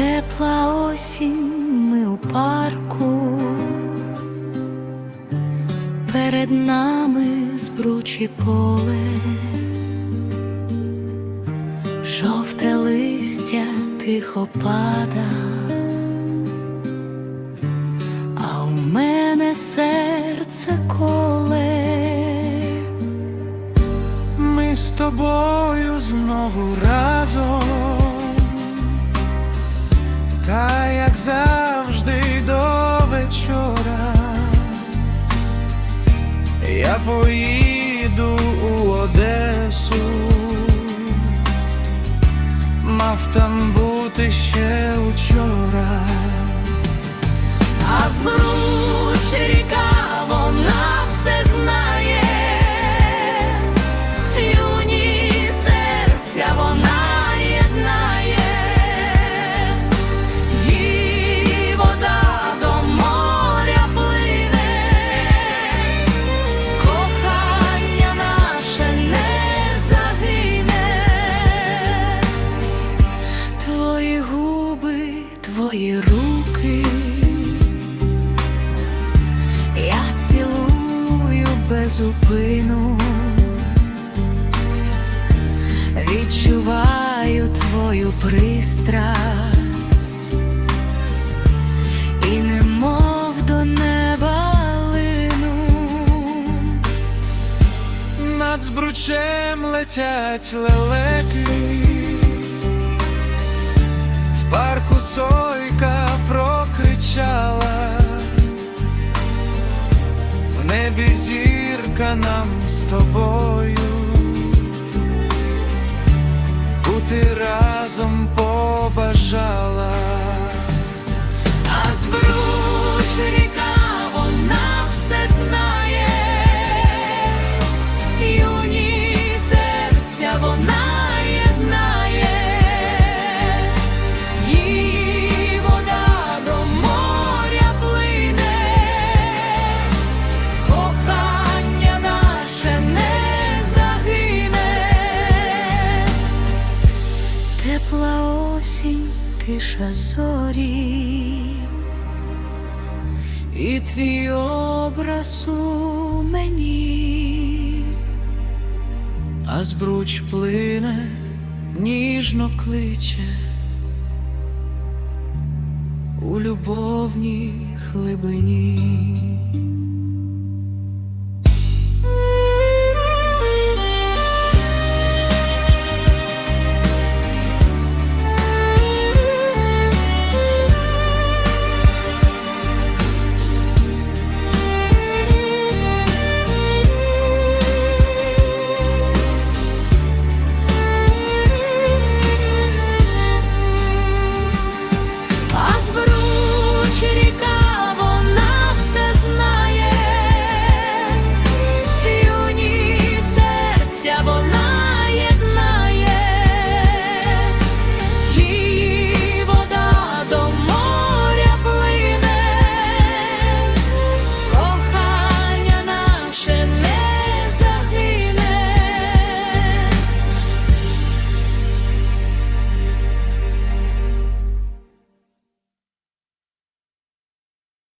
тепла осінь ми у парку, перед нами збручі поле, жовте листя тихо пада, а у мене серце коле. Ми з тобою знову разом. Я поїду у Одесу, мав там бути ще зупину, відчуваю твою пристрасть, і немов до неба лину. Над збручем летять лелеки, в парку сойка прокричала, в небі зірка нам з тобою, бути разом побажала. Тепла осінь, тиша зорі, і твій образ у мені, а збруч плине, ніжно кличе. У любовній глибині.